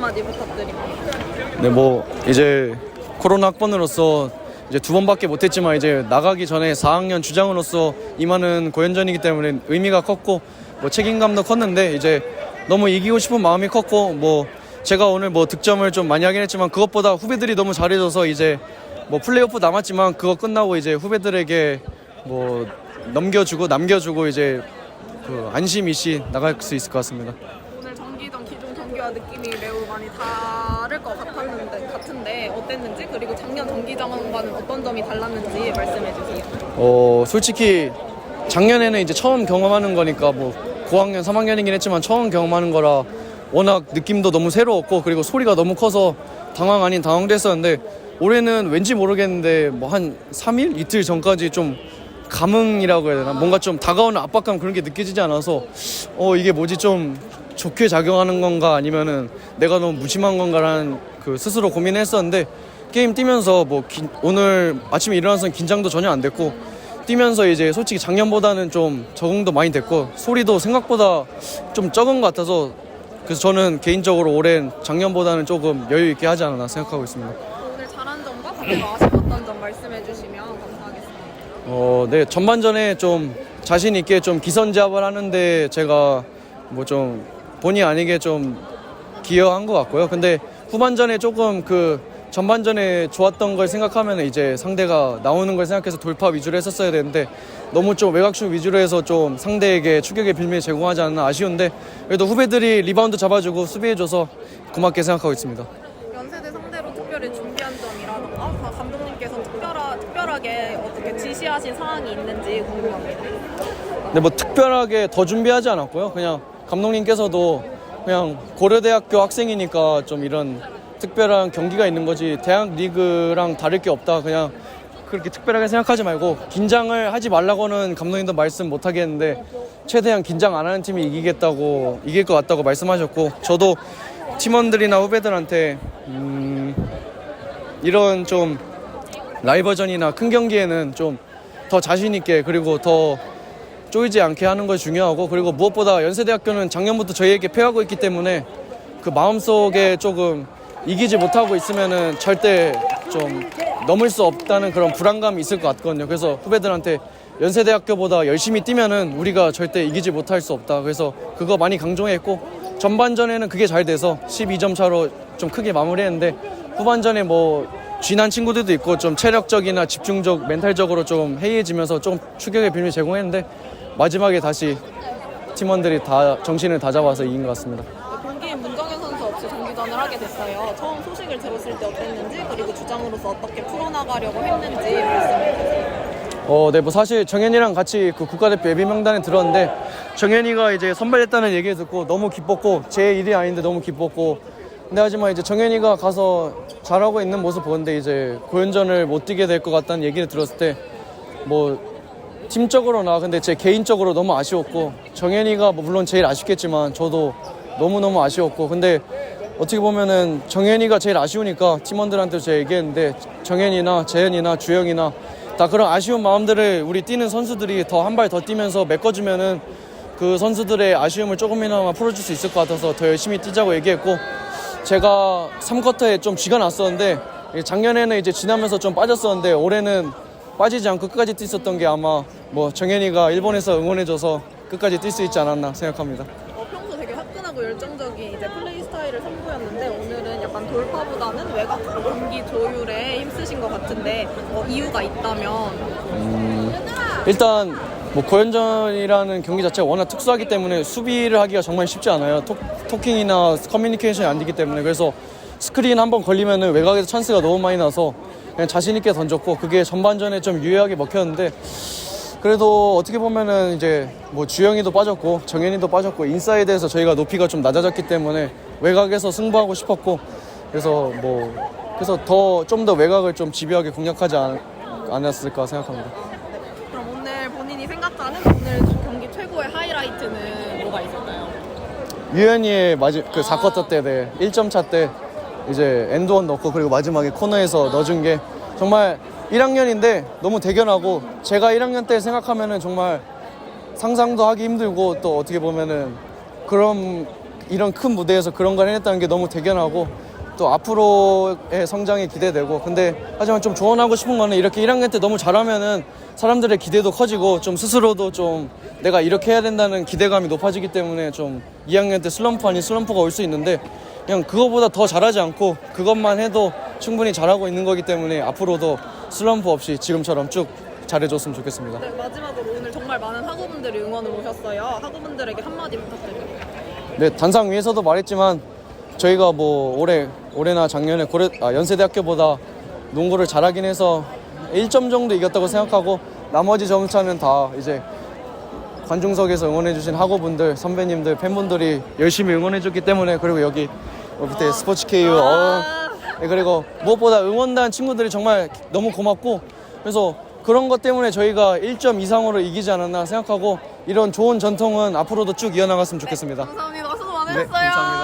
한마디 부탁드립니다. 네, 뭐 이제 코로나 학번으로서 이제 두 번밖에 못했지만 이제 나가기 전에 4학년 주장으로서 임하는 고연전이기 때문에 의미가 컸고 뭐 책임감도 컸는데 이제 너무 이기고 싶은 마음이 컸고 뭐 제가 오늘 뭐 득점을 좀 많이 하긴 했지만 그것보다 후배들이 너무 잘해줘서 이제 뭐 플레이오프 남았지만 그거 끝나고 이제 후배들에게 뭐 넘겨주고 남겨주고 이제 그 안심 이시 나갈 수 있을 것 같습니다. 오늘 정기전 기존 경기와 느낌이 매우 많이 다를 것 같았는데 같은데 어땠는지 그리고 작년 정기전과는 어떤 점이 달랐는지 말씀해 주세요. 어 솔직히 작년에는 이제 처음 경험하는 거니까 뭐 고학년 3학년이긴 했지만 처음 경험하는 거라 워낙 느낌도 너무 새로웠고 그리고 소리가 너무 커서 당황 아닌 당황도 했었는데 올해는 왠지 모르겠는데 뭐 한 3일? 이틀 전까지 좀 감흥이라고 해야 되나? 뭔가 좀 다가오는 압박감 그런 게 느껴지지 않아서 어 이게 뭐지? 좀 좋게 작용하는 건가 아니면은 내가 너무 무심한 건가라는 그 스스로 고민했었는데 게임 뛰면서 뭐 긴- 오늘 아침에 일어나서 긴장도 전혀 안 됐고 뛰면서 이제 솔직히 작년보다는 좀 적응도 많이 됐고 소리도 생각보다 좀 적은 것 같아서 그래서 저는 개인적으로 올해는 작년보다는 조금 여유 있게 하지 않았나 생각하고 있습니다. 오늘 잘한 점과 가장 아쉬웠던 점 말씀해 주시면 감사하겠습니다. 어, 네 전반전에 좀 자신 있게 좀 기선제압을 하는데 제가 뭐 좀 본의 아니게 좀 기여한 것 같고요. 근데 후반전에 조금 그 전반전에 좋았던 걸 생각하면 이제 상대가 나오는 걸 생각해서 돌파 위주로 했었어야 되는데 너무 좀 외곽슛 위주로 해서 좀 상대에게 추격의 빌미를 제공하지 않나 아쉬운데 그래도 후배들이 리바운드 잡아주고 수비해줘서 고맙게 생각하고 있습니다. 연세대 상대로 특별히 준비한 점이라던가 다 감독님께서 특별하, 특별하게 어떻게 지시하신 사항이 있는지 궁금합니다. 근데 뭐 특별하게 더 준비하지 않았고요. 그냥 감독님께서도 그냥 고려대학교 학생이니까 좀 이런 특별한 경기가 있는 거지 대학 리그랑 다를 게 없다. 그냥 그렇게 특별하게 생각하지 말고 긴장을 하지 말라고는 감독님도 말씀 못 하겠는데 최대한 긴장 안 하는 팀이 이기겠다고 이길 것 같다고 말씀하셨고 저도 팀원들이나 후배들한테 음, 이런 좀 라이버전이나 큰 경기에는 좀 더 자신 있게 그리고 더 쪼이지 않게 하는 것이 중요하고 그리고 무엇보다 연세대학교는 작년부터 저희에게 패하고 있기 때문에 그 마음속에 조금 이기지 못하고 있으면은 절대 좀 넘을 수 없다는 그런 불안감이 있을 것 같거든요. 그래서 후배들한테 연세대학교보다 열심히 뛰면은 우리가 절대 이기지 못할 수 없다. 그래서 그거 많이 강조했고 전반전에는 그게 잘 돼서 12점 차로 좀 크게 마무리했는데 후반전에 뭐 쥐난 친구들도 있고 좀 체력적이나 집중적 멘탈적으로 좀 해이해지면서 좀 추격의 빌미 제공했는데 마지막에 다시 팀원들이 다 정신을 다 잡아서 이긴 것 같습니다. 동기인 문정현 선수 없이 정기전을 하게 됐어요. 처음 소식을 들었을 때 어땠는지 그리고 주장으로서 어떻게 풀어나가려고 했는지 말씀해 주세요. 어, 네, 뭐 사실 정현이랑 같이 그 국가대표 예비 명단에 들었는데 정현이가 이제 선발했다는 얘기 듣고 너무 기뻤고 제 일이 아닌데 너무 기뻤고 근데 하지만 이제 정현이가 가서 잘하고 있는 모습 보는데 이제 고연전을 못 뛰게 될 것 같다는 얘기를 들었을 때뭐 팀적으로나 근데 제 개인적으로 너무 아쉬웠고 정현이가 뭐 물론 제일 아쉽겠지만 저도 너무너무 아쉬웠고 근데 어떻게 보면은 정현이가 제일 아쉬우니까 팀원들한테 제가 얘기했는데 정현이나 재현이나 주영이나 다 그런 아쉬운 마음들을 우리 뛰는 선수들이 더 한 발 더 뛰면서 메꿔주면은 그 선수들의 아쉬움을 조금이나마 풀어줄 수 있을 것 같아서 더 열심히 뛰자고 얘기했고 제가 3쿼터에 좀 쥐가 났었는데 작년에는 이제 지나면서 좀 빠졌었는데 올해는 빠지지 않고 끝까지 뛰었던 게 아마 뭐 정현이가 일본에서 응원해줘서 끝까지 뛸 수 있지 않았나 생각합니다. 어, 평소 되게 화끈하고 열정적인 이제 플레이 스타일을 선보였는데 오늘은 약간 돌파보다는 외곽 경기 조율에 힘쓰신 것 같은데 어, 이유가 있다면 일단 뭐 고연전이라는 경기 자체가 워낙 특수하기 때문에 수비를 하기가 정말 쉽지 않아요. 톡, 토킹이나 커뮤니케이션이 안 되기 때문에 그래서 스크린 한 번 걸리면은 외곽에서 찬스가 너무 많이 나서 그냥 자신 있게 던졌고 그게 전반전에 좀 유효하게 먹혔는데 그래도 어떻게 보면은 이제 뭐 주영이도 빠졌고 정현이도 빠졌고 인사이드에서 저희가 높이가 좀 낮아졌기 때문에 외곽에서 승부하고 싶었고 그래서 뭐 그래서 더 좀 더 외곽을 좀 집요하게 공략하지 않, 않았을까 생각합니다. 그럼 오늘 본인이 생각하는 오늘 경기 최고의 하이라이트는 뭐가 있을까요? 유현이의 마지 그 4쿼터 때 네, 1점 차 때 이제 엔드원 넣고 그리고 마지막에 코너에서 넣어준 게 정말 1학년인데 너무 대견하고 제가 1학년 때 생각하면은 정말 상상도 하기 힘들고 또 어떻게 보면은 그런 이런 큰 무대에서 그런 걸 해냈다는 게 너무 대견하고 또 앞으로의 성장이 기대되고 근데 하지만 좀 조언하고 싶은 거는 이렇게 1학년 때 너무 잘하면은 사람들의 기대도 커지고 좀 스스로도 좀 내가 이렇게 해야 된다는 기대감이 높아지기 때문에 좀 2학년 때 슬럼프 아닌 슬럼프가 올 수 있는데 그냥 그거보다 더 잘하지 않고 그것만 해도 충분히 잘하고 있는 거기 때문에 앞으로도 슬럼프 없이 지금처럼 쭉 잘해줬으면 좋겠습니다. 네, 마지막으로 오늘 정말 많은 학우분들이 응원을 오셨어요. 학우분들에게 한마디 부탁드립니다. 네, 단상 위에서도 말했지만 저희가 뭐 올해 올해나 작년에 고려 아, 연세대학교보다 농구를 잘하긴 해서 1점 정도 이겼다고 생각하고 나머지 점차는 다 이제 관중석에서 응원해주신 학우분들, 선배님들, 팬분들이 열심히 응원해줬기 때문에 그리고 여기 어, 밑에 스포츠 KU 어, 네, 그리고 무엇보다 응원단 친구들이 정말 너무 고맙고 그래서 그런 것 때문에 저희가 1점 이상으로 이기지 않았나 생각하고 이런 좋은 전통은 앞으로도 쭉 이어나갔으면 좋겠습니다. 감사합니다. 수고 네, 많으셨어요. 감사합니다.